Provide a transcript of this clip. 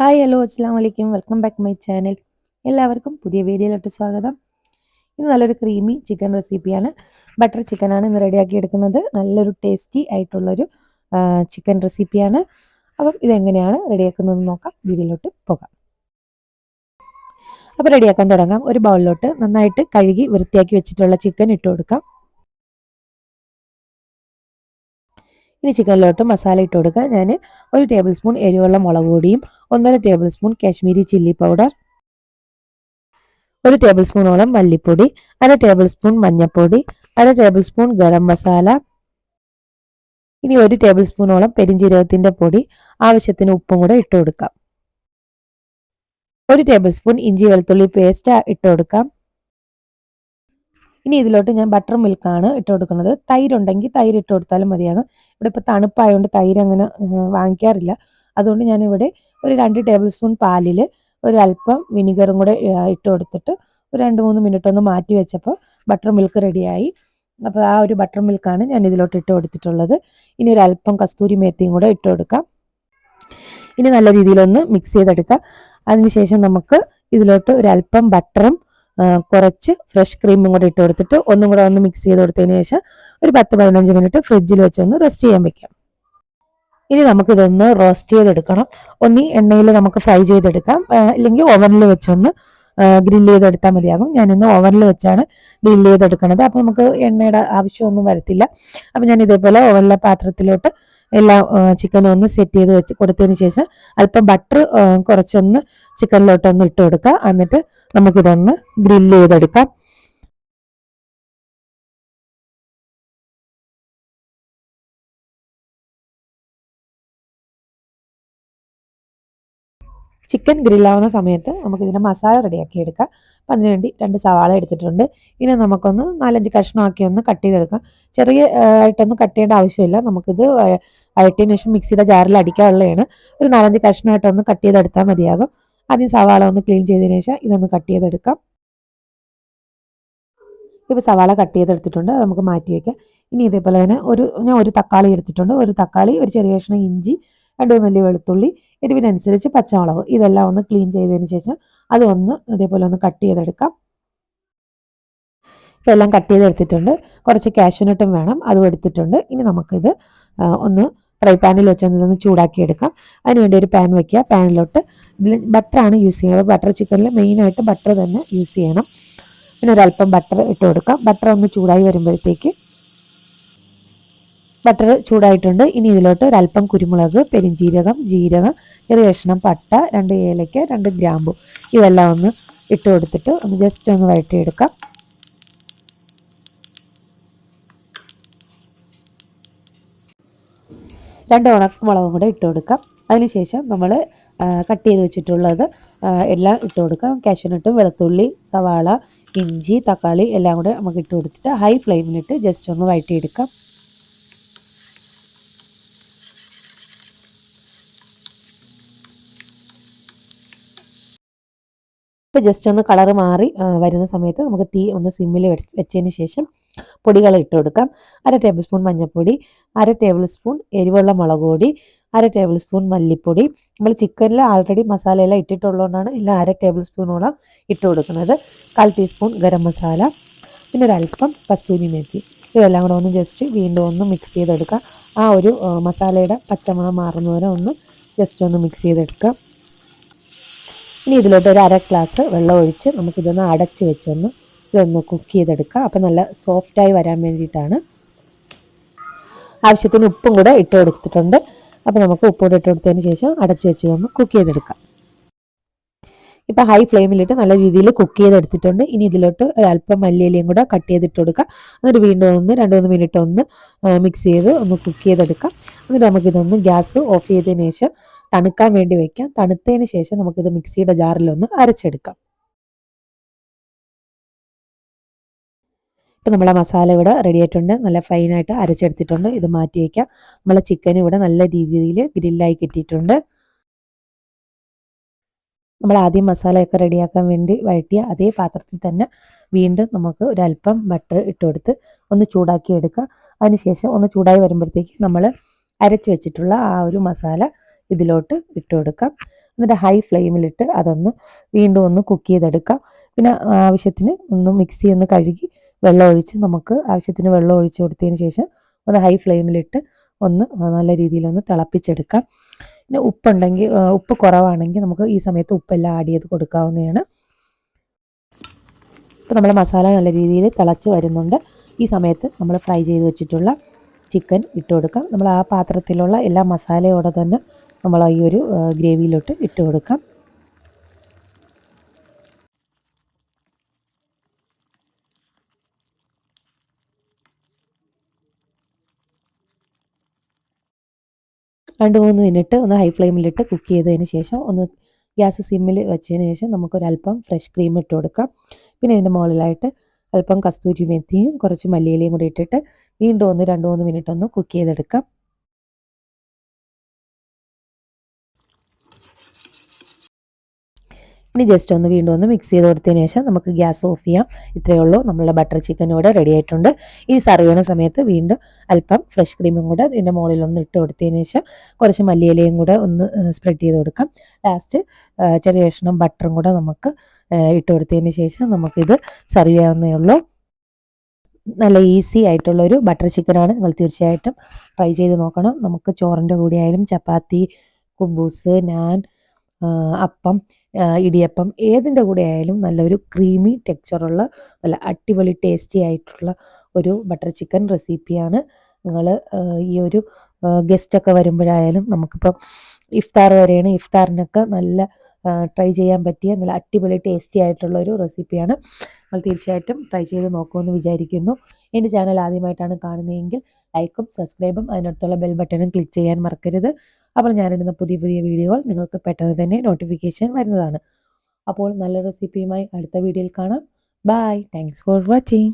Hi hello അസ്സാം വലൈക്കും welcome back my channel എല്ലാവർക്കും പുതിയ വീഡിയോയിലോട്ട് സ്വാഗതം. ഇന്ന് നല്ലൊരു ക്രീമി ചിക്കൻ റെസിപ്പിയാണ് ബട്ടർ ചിക്കനാണ് ഇന്ന് റെഡിയാക്കി എടുക്കുന്നത്. നല്ലൊരു ടേസ്റ്റി ആയിട്ടുള്ളൊരു ചിക്കൻ റെസിപ്പിയാണ് അപ്പം ഇതെങ്ങനെയാണ് റെഡിയാക്കുന്നതെന്ന് നോക്കാം. വീഡിയോയിലോട്ട് പോകാം. അപ്പോൾ റെഡിയാക്കാൻ തുടങ്ങാം. ഒരു ബൗളിലോട്ട് നന്നായിട്ട് കഴുകി വൃത്തിയാക്കി വെച്ചിട്ടുള്ള ചിക്കൻ ഇട്ട് കൊടുക്കാം. ഇനി ചിക്കനിലോട്ട് മസാല ഇട്ട് കൊടുക്കുക ഞാൻ ഒരു ടേബിൾ സ്പൂൺ എരിവുള്ള മുളക് പൊടിയും ഒന്നര tablespoon Kashmiri chilli powder ഒരു ടേബിൾ സ്പൂണോളം മല്ലിപ്പൊടി അര ടേബിൾ സ്പൂൺ മഞ്ഞൾപ്പൊടി അര ടേബിൾ സ്പൂൺ ഗരം മസാല ഇനി ഒരു ടേബിൾ സ്പൂണോളം പെരിഞ്ചീരകത്തിന്റെ പൊടി ആവശ്യത്തിന് ഉപ്പും കൂടെ ഇട്ട് കൊടുക്കാം. ഒരു ടേബിൾ സ്പൂൺ ഇഞ്ചി വെളുത്തുള്ളി പേസ്റ്റ് ഇട്ട് കൊടുക്കാം. ഇനി ഇതിലോട്ട് ഞാൻ ബട്ടർ മിൽക്കാണ് ഇട്ട് കൊടുക്കുന്നത് തൈരുണ്ടെങ്കിൽ തൈര് ഇട്ട് കൊടുത്താലും മതിയാകും. ഇവിടെ ഇപ്പോൾ തണുപ്പായതുകൊണ്ട് തൈര് അങ്ങനെ വാങ്ങിക്കാറില്ല. അതുകൊണ്ട് ഞാനിവിടെ ഒരു രണ്ട് ടേബിൾ സ്പൂൺ പാലിൽ ഒരു അല്പം വിനിഗറും കൂടെ ഇട്ട് കൊടുത്തിട്ട് ഒരു രണ്ട് മൂന്ന് മിനിറ്റ് ഒന്ന് മാറ്റി വെച്ചപ്പോൾ ബട്ടർ മിൽക്ക് റെഡിയായി അപ്പോൾ ആ ഒരു ബട്ടർ മിൽക്കാണ് ഞാൻ ഇതിലോട്ട് ഇട്ട് കൊടുത്തിട്ടുള്ളത് ഇനി ഒരു അല്പം കസ്തൂരി മേത്തിയും കൂടെ ഇട്ട് കൊടുക്കാം ഇനി നല്ല രീതിയിലൊന്ന് മിക്സ് ചെയ്തെടുക്കാം. അതിനുശേഷം നമുക്ക് ഇതിലോട്ട് ഒരു അല്പം ബട്ടറും കുറച്ച് ഫ്രഷ് ക്രീമും കൂടെ ഇട്ട് കൊടുത്തിട്ട് ഒന്നും കൂടെ ഒന്ന് മിക്സ് ചെയ്ത് കൊടുത്തതിന് ശേഷം ഒരു പത്ത് പതിനഞ്ച് മിനിറ്റ് ഫ്രിഡ്ജിൽ വെച്ചൊന്ന് റെസ്റ്റ് ചെയ്യാൻ വെക്കാം. ഇനി നമുക്കിതൊന്ന് റോസ്റ്റ് ചെയ്തെടുക്കണം. ഒന്നി എണ്ണയിൽ നമുക്ക് ഫ്രൈ ചെയ്തെടുക്കാം. ഇല്ലെങ്കിൽ ഓവനിൽ വെച്ചൊന്ന് ഗ്രില്ല് ചെയ്തെടുത്താൽ മതിയാകും. ഞാനിന്ന് ഓവനിൽ വെച്ചാണ് ഗ്രില്ല് ചെയ്തെടുക്കുന്നത് അപ്പം നമുക്ക് എണ്ണയുടെ ആവശ്യമൊന്നും വരത്തില്ല. അപ്പം ഞാൻ ഇതേപോലെ ഓവനിലെ പാത്രത്തിലോട്ട് എല്ലാ ചിക്കനും ഒന്ന് സെറ്റ് ചെയ്ത് വെച്ച് കൊടുത്തതിന് ശേഷം അല്പം ബട്ടർ കുറച്ചൊന്ന് ചിക്കനിലോട്ടൊന്ന് ഇട്ട് കൊടുക്കുക. എന്നിട്ട് നമുക്കിതൊന്ന് ഗ്രില്ല് ചെയ്തെടുക്കാം. ചിക്കൻ ഗ്രില്ലാവുന്ന സമയത്ത് നമുക്ക് ഇതിന്റെ മസാല റെഡിയാക്കി എടുക്കാം. അപ്പം അതിനുവേണ്ടി രണ്ട് സവാള എടുത്തിട്ടുണ്ട്. ഇനി നമുക്കൊന്ന് നാലഞ്ച് കഷ്ണമാക്കി ഒന്ന് കട്ട് ചെയ്തെടുക്കാം. ചെറിയ ആയിട്ടൊന്നും കട്ട് ചെയ്യേണ്ട ആവശ്യമില്ല. നമുക്കിത് വഴറ്റിയതിന് ശേഷം മിക്സിയുടെ ജാറിൽ അടിക്കാനുള്ളതാണ്. ഒരു നാലഞ്ച് കഷ്ണമായിട്ടൊന്ന് കട്ട് ചെയ്തെടുത്താൽ മതിയാകും. ആദ്യം സവാള ഒന്ന് ക്ലീൻ ചെയ്തതിന് ശേഷം ഇതൊന്ന് കട്ട് ചെയ്തെടുക്കാം. ഇപ്പോൾ സവാള കട്ട് ചെയ്തെടുത്തിട്ടുണ്ട്. അത് നമുക്ക് മാറ്റി വയ്ക്കാം ഇനി ഇതേപോലെ തന്നെ ഒരു ഞാൻ ഒരു തക്കാളി എടുത്തിട്ടുണ്ട്. ഒരു തക്കാളി ഒരു ചെറിയ കഷ്ണം ഇഞ്ചി രണ്ട് നെല്ലി വെളുത്തുള്ളി എരിവിനനുസരിച്ച് പച്ചമുളക്. ഇതെല്ലാം ഒന്ന് ക്ലീൻ ചെയ്തതിന് ശേഷം അത് ഒന്ന് ഇതേപോലെ ഒന്ന് കട്ട് ചെയ്തെടുക്കാം. എല്ലാം കട്ട് ചെയ്തെടുത്തിട്ടുണ്ട്. കുറച്ച് കാഷ്യൂനട്ടും വേണം. അതും എടുത്തിട്ടുണ്ട്. ഇനി നമുക്കിത് ഒന്ന് ഫ്രൈ പാനിൽ വെച്ച് ഒന്ന് ചൂടാക്കി എടുക്കാം അതിനുവേണ്ടി ഒരു പാൻ വെക്കുക. പാനിലോട്ട് ഇതിൽ ബട്ടറാണ് യൂസ് ചെയ്യുന്നത്. ബട്ടർ ചിക്കനിൽ മെയിനായിട്ട് ബട്ടർ തന്നെ യൂസ് ചെയ്യണം. പിന്നെ ഒരല്പം ബട്ടർ ഇട്ട് കൊടുക്കാം. ബട്ടർ ഒന്ന് ചൂടായി വരുമ്പോഴത്തേക്ക് ബട്ടർ ചൂടായിട്ടുണ്ട്. ഇനി ഇതിലോട്ട് ഒരല്പം കുരുമുളക് പെരിഞ്ചീരകം ജീരകം ചെറിയ കഷ്ണം പട്ട രണ്ട് ഏലയ്ക്ക രണ്ട് ഗ്രാമ്പു. ഇതെല്ലാം ഒന്ന് ഇട്ട് കൊടുത്തിട്ട് ഒന്ന് ജസ്റ്റ് ഒന്ന് വഴറ്റിയെടുക്കാം. രണ്ട് ഉണക്കമുളകും കൂടെ ഇട്ട് കൊടുക്കാം. അതിനുശേഷം നമ്മൾ കട്ട് ചെയ്ത് വെച്ചിട്ടുള്ളത് എല്ലാം ഇട്ട് കൊടുക്കാം. കാഷ്യൂനട്ട് വെളുത്തുള്ളി സവാള ഇഞ്ചി തക്കാളി എല്ലാം കൂടെ നമുക്ക് ഇട്ട് കൊടുത്തിട്ട് ഹൈ ഫ്ലെയിമിലിട്ട് ജസ്റ്റ് ഒന്ന് വഴറ്റിയെടുക്കാം. ഇപ്പോൾ ജസ്റ്റ് ഒന്ന് കളർ മാറി വരുന്ന സമയത്ത് നമുക്ക് തീ ഒന്ന് സിമ്മിൽ വെച്ചതിന് ശേഷം പൊടികൾ ഇട്ട് കൊടുക്കാം. അര ടേബിൾ സ്പൂൺ മഞ്ഞൾപ്പൊടി അര ടേബിൾ സ്പൂൺ എരിവുള്ള മുളക് പൊടി അര ടേബിൾ സ്പൂൺ മല്ലിപ്പൊടി. നമ്മൾ ചിക്കനിൽ ആൾറെഡി മസാലയെല്ലാം ഇട്ടിട്ടുള്ളതുകൊണ്ടാണ് എല്ലാം അര ടേബിൾ സ്പൂണോളം ഇട്ട് കൊടുക്കുന്നത്. കാൽ ടീസ്പൂൺ ഗരം മസാല പിന്നെ ഒരല്പം കസ്തൂരി മേത്തി. ഇതെല്ലാം കൂടെ ഒന്ന് ജസ്റ്റ് വീണ്ടും ഒന്ന് മിക്സ് ചെയ്തെടുക്കുക ആ ഒരു മസാലയുടെ പച്ചമണം മാറുന്നവരെ ഒന്ന് ജസ്റ്റ് ഒന്ന് മിക്സ് ചെയ്തെടുക്കുക ഇനി ഇതിലോട്ട് ഒരു അര ഗ്ലാസ് വെള്ളം ഒഴിച്ച് നമുക്കിതൊന്ന് അടച്ച് വെച്ചൊന്ന് ഇതൊന്ന് കുക്ക് ചെയ്തെടുക്കാം. അപ്പം നല്ല സോഫ്റ്റായി വരാൻ വേണ്ടിയിട്ടാണ്. ആവശ്യത്തിന് ഉപ്പും കൂടെ ഇട്ട് കൊടുത്തിട്ടുണ്ട്. അപ്പോൾ നമുക്ക് ഉപ്പ് കൂടെ ഇട്ട് കൊടുത്തതിന് ശേഷം അടച്ചു വെച്ച് ഒന്ന് കുക്ക് ചെയ്തെടുക്കാം. ഇപ്പം ഹൈ ഫ്ലെയിമിലിട്ട് നല്ല രീതിയിൽ കുക്ക് ചെയ്തെടുത്തിട്ടുണ്ട്. ഇനി ഇതിലോട്ട് അല്പം മല്ലിയിലയും കൂടെ കട്ട് ചെയ്തിട്ട് കൊടുക്കുക എന്നിട്ട് വീണ്ടും ഒന്ന് രണ്ട് മൂന്ന് മിനിറ്റ് ഒന്ന് മിക്സ് ചെയ്ത് ഒന്ന് കുക്ക് ചെയ്തെടുക്കാം. എന്നിട്ട് നമുക്കിതൊന്ന് ഗ്യാസ് ഓഫ് ചെയ്തതിന് ശേഷം തണുക്കാൻ വേണ്ടി വെക്കാം. തണുത്തതിന് ശേഷം നമുക്കിത് മിക്സിയുടെ ജാറിലൊന്ന് അരച്ചെടുക്കാം. ഇപ്പം നമ്മളെ മസാല ഇവിടെ റെഡി ആയിട്ടുണ്ട്. നല്ല ഫൈനായിട്ട് അരച്ചെടുത്തിട്ടുണ്ട്. ഇത് മാറ്റി വയ്ക്കാം നമ്മളെ ചിക്കൻ ഇവിടെ നല്ല രീതിയിൽ ഗ്രില്ലായി കിട്ടിയിട്ടുണ്ട്. നമ്മൾ ആദ്യം മസാലയൊക്കെ റെഡിയാക്കാൻ വേണ്ടി വഴറ്റിയ അതേ പാത്രത്തിൽ തന്നെ വീണ്ടും നമുക്ക് ഒരല്പം ബട്ടർ ഇട്ട് കൊടുത്ത് ഒന്ന് ചൂടാക്കി എടുക്കുക അതിനുശേഷം ഒന്ന് ചൂടായി വരുമ്പോഴത്തേക്ക് നമ്മൾ അരച്ച് വെച്ചിട്ടുള്ള ആ ഒരു മസാല ഇതിലോട്ട് ഇട്ട് കൊടുക്കാം. എന്നിട്ട് ഹൈ ഫ്ലെയിമിലിട്ട് അതൊന്ന് വീണ്ടും ഒന്ന് കുക്ക് ചെയ്തെടുക്കാം. പിന്നെ ആവശ്യത്തിന് ഒന്ന് മിക്സി ഒന്ന് കഴുകി വെള്ളം ഒഴിച്ച് നമുക്ക് ആവശ്യത്തിന് വെള്ളം ഒഴിച്ച് കൊടുത്തതിന് ശേഷം ഒന്ന് ഹൈ ഫ്ലെയിമിലിട്ട് ഒന്ന് നല്ല രീതിയിലൊന്ന് തിളപ്പിച്ചെടുക്കാം. പിന്നെ ഉപ്പുണ്ടെങ്കിൽ ഉപ്പ് കുറവാണെങ്കിൽ നമുക്ക് ഈ സമയത്ത് ഉപ്പെല്ലാം ആഡ് ചെയ്ത് കൊടുക്കാവുന്നതാണ്. ഇപ്പോൾ നമ്മുടെ മസാല നല്ല രീതിയിൽ തിളച്ച് വരുന്നുണ്ട്. ഈ സമയത്ത് നമ്മൾ ഫ്രൈ ചെയ്ത് വെച്ചിട്ടുള്ള ചിക്കൻ ഇട്ട് കൊടുക്കാം. നമ്മൾ ആ പാത്രത്തിലുള്ള എല്ലാ മസാലയോടെ തന്നെ നമ്മൾ ഈ ഒരു ഗ്രേവിയിലോട്ട് ഇട്ട് കൊടുക്കാം. രണ്ട് മൂന്ന് മിനിറ്റ് ഒന്ന് ഹൈ ഫ്ലെയിമിലിട്ട് കുക്ക് ചെയ്തതിന് ശേഷം ഒന്ന് ഗ്യാസ് സിമ്മിൽ വെച്ചതിന് ശേഷം നമുക്കൊരല്പം ഫ്രഷ് ക്രീം ഇട്ട് കൊടുക്കാം. പിന്നെ ഇതിന്റെ മുകളിലായിട്ട് അല്പം കസ്തൂരി മെത്തിയും കുറച്ച് മല്ലിയിലയും കൂടി ഇട്ടിട്ട് വീണ്ടും ഒന്ന് രണ്ട് മൂന്ന് മിനിറ്റ് ഒന്ന് കുക്ക് ചെയ്തെടുക്കാം. ഇനി ജസ്റ്റ് ഒന്ന് വീണ്ടും ഒന്ന് മിക്സ് ചെയ്ത് കൊടുത്തതിന് ശേഷം നമുക്ക് ഗ്യാസ് ഓഫ് ചെയ്യാം. ഇത്രയേ ഉള്ളൂ. നമ്മളുടെ ബട്ടർ ചിക്കൻ ഇവിടെ റെഡി ആയിട്ടുണ്ട്. ഈ സർവ് ചെയ്യുന്ന സമയത്ത് വീണ്ടും അല്പം ഫ്രഷ് ക്രീമും കൂടെ ഇതിന്റെ മുകളിൽ ഒന്ന് ഇട്ട് കൊടുത്തതിന് ശേഷം കുറച്ച് മല്ലിയിലയും കൂടെ ഒന്ന് സ്പ്രെഡ് ചെയ്ത് കൊടുക്കാം. ലാസ്റ്റ് ചെറിയ കഷ്ണം ബട്ടറും കൂടെ നമുക്ക് ഇട്ട് കൊടുത്തതിന് ശേഷം നമുക്കിത് സർവ് ചെയ്യാവുന്നേ ഉള്ളൂ. നല്ല ഈസി ആയിട്ടുള്ള ഒരു ബട്ടർ ചിക്കനാണ് നിങ്ങൾ തീർച്ചയായിട്ടും ട്രൈ ചെയ്ത് നോക്കണം. നമുക്ക് ചോറിന്റെ കൂടെ ആയാലും ചപ്പാത്തി കുബൂസ് നാൻ അപ്പം ഇടിയപ്പം ഏതിന്റെ കൂടെ ആയാലും നല്ലൊരു ക്രീമി ടെക്സ്ചറുള്ള നല്ല അടിപൊളി ടേസ്റ്റി ആയിട്ടുള്ള ഒരു ബട്ടർ ചിക്കൻ റെസിപ്പിയാണ് നിങ്ങൾ ഈ ഒരു ഗസ്റ്റൊക്കെ വരുമ്പോഴായാലും നമുക്കിപ്പം ഇഫ്താർ വരെയാണ് ഇഫ്താറിനൊക്കെ നല്ല ട്രൈ ചെയ്യാൻ പറ്റിയ നല്ല അടിപൊളി ടേസ്റ്റി ആയിട്ടുള്ള ഒരു റെസിപ്പിയാണ് നമ്മൾ തീർച്ചയായിട്ടും ട്രൈ ചെയ്ത് നോക്കുമെന്ന് വിചാരിക്കുന്നു. എന്റെ ചാനൽ ആദ്യമായിട്ടാണ് കാണുന്നതെങ്കിൽ ലൈക്കും സബ്സ്ക്രൈബും അതിനടുത്തുള്ള ബെൽ ബട്ടണും ക്ലിക്ക് ചെയ്യാൻ മറക്കരുത്. അപ്പോൾ ഞാനിടുന്ന പുതിയ പുതിയ വീഡിയോകൾ നിങ്ങൾക്ക് പെട്ടെന്ന് തന്നെ നോട്ടിഫിക്കേഷൻ വരുന്നതാണ്. അപ്പോൾ നല്ല റെസിപ്പിയുമായി അടുത്ത വീഡിയോയിൽ കാണാം. Bye thanks for watching